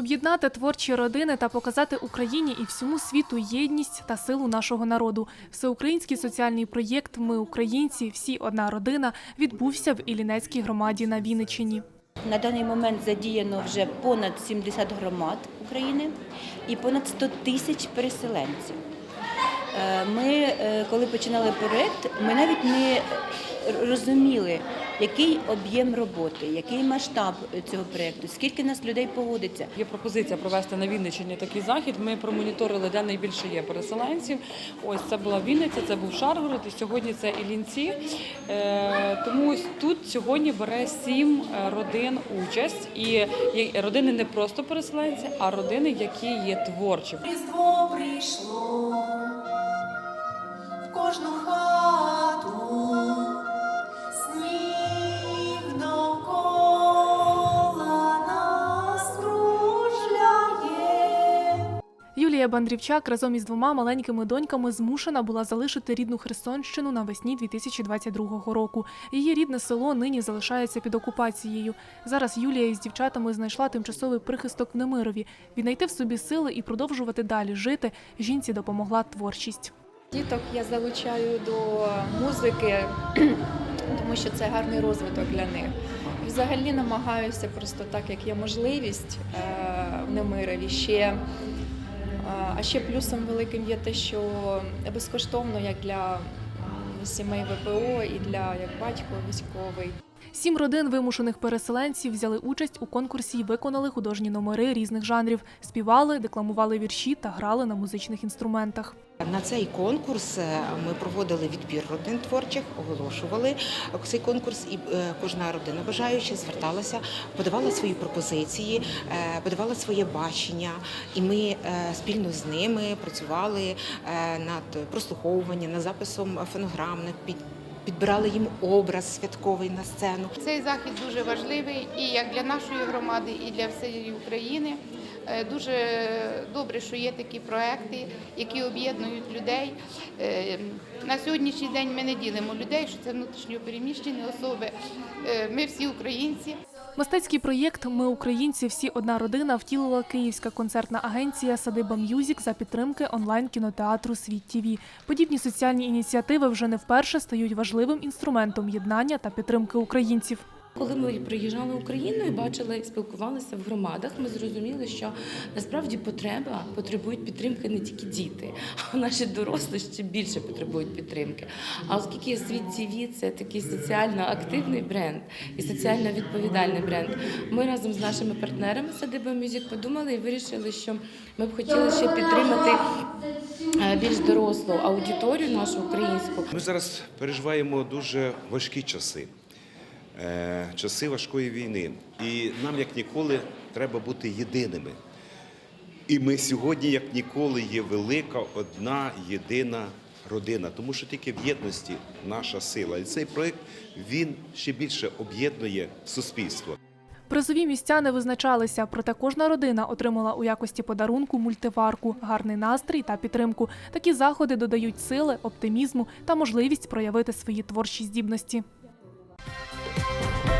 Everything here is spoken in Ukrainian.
Об'єднати творчі родини та показати Україні і всьому світу єдність та силу нашого народу. Всеукраїнський соціальний проєкт Ми українці, всі одна родина відбувся в Іллінецькій громаді на Вінниччині. На даний момент задіяно вже понад 70 громад України і понад 100 тисяч переселенців. Е, Ми, е, коли починали проєкт, ми навіть не розуміли, який об'єм роботи, який масштаб цього проєкту, скільки нас людей погодиться. Є пропозиція провести на Вінниччині такий захід. Ми промоніторили, де найбільше є переселенців. Ось це була Вінниця, це був Шаргород, і сьогодні це Іллінці. Е, Тому ось тут сьогодні бере сім родин участь. І родини не просто переселенці, а родини, які є творчі. Різдво прийшло кожну хату, сніг довкола. Юлія Бандрівчак разом із двома маленькими доньками змушена була залишити рідну Херсонщину навесні 2022 року. Її рідне село нині залишається під окупацією. Зараз Юлія із дівчатами знайшла тимчасовий прихисток в Немирові. Віднайти в собі сили і продовжувати далі жити. Жінці допомогла творчість. Діток я залучаю до музики, тому що це гарний розвиток для них. Взагалі намагаюся просто так, як є можливість е, в Немирові ще. е, А ще плюсом великим є те, що безкоштовно як для сімей ВПО і для як батько військовий. Сім родин вимушених переселенців взяли участь у конкурсі і виконали художні номери різних жанрів. Співали, декламували вірші та грали на музичних інструментах. На цей конкурс е, ми проводили відбір родин творчих, оголошували цей конкурс, і е, кожна родина бажаюча зверталася, подавала свої пропозиції, е, подавала своє бачення, і ми спільно з ними працювали над прослуховуванням, над записом фонограм, над під- підбирали їм образ святковий на сцену. Цей захід дуже важливий і як для нашої громади, і для всієї України. Е, Дуже добре, що є такі проекти, які об'єднують людей. Е, На сьогоднішній день ми не ділимо людей, що це внутрішньо переміщені особи. Е, Ми всі українці. Мистецький проєкт Ми українці, всі одна родина втілила Київська концертна агенція Садиба М'юзік за підтримки онлайн кінотеатру Світ ТІВІ. Подібні соціальні ініціативи вже не вперше стають важливим інструментом єднання та підтримки українців. Коли ми приїжджали Україну і бачили, спілкувалися в громадах, ми зрозуміли, що насправді потреба потребують підтримки не тільки діти, а наші дорослі ще більше потребують підтримки. А оскільки світ ТВ – це такий соціально активний бренд і соціально відповідальний бренд, ми разом з нашими партнерами Садиба Мюзик подумали і вирішили, що ми б хотіли ще підтримати е, більш дорослу аудиторію нашу українську. Ми зараз переживаємо дуже важкі часи, часи важкої війни. І нам, як ніколи, треба бути єдиними. І ми сьогодні, як ніколи, є велика, одна, єдина родина, тому що тільки в єдності наша сила. І цей проект він ще більше об'єднує суспільство. Призові місця не визначалися, проте кожна родина отримала у якості подарунку мультиварку, гарний настрій та підтримку. Такі заходи додають сили, оптимізму та можливість проявити свої творчі здібності. Thank you.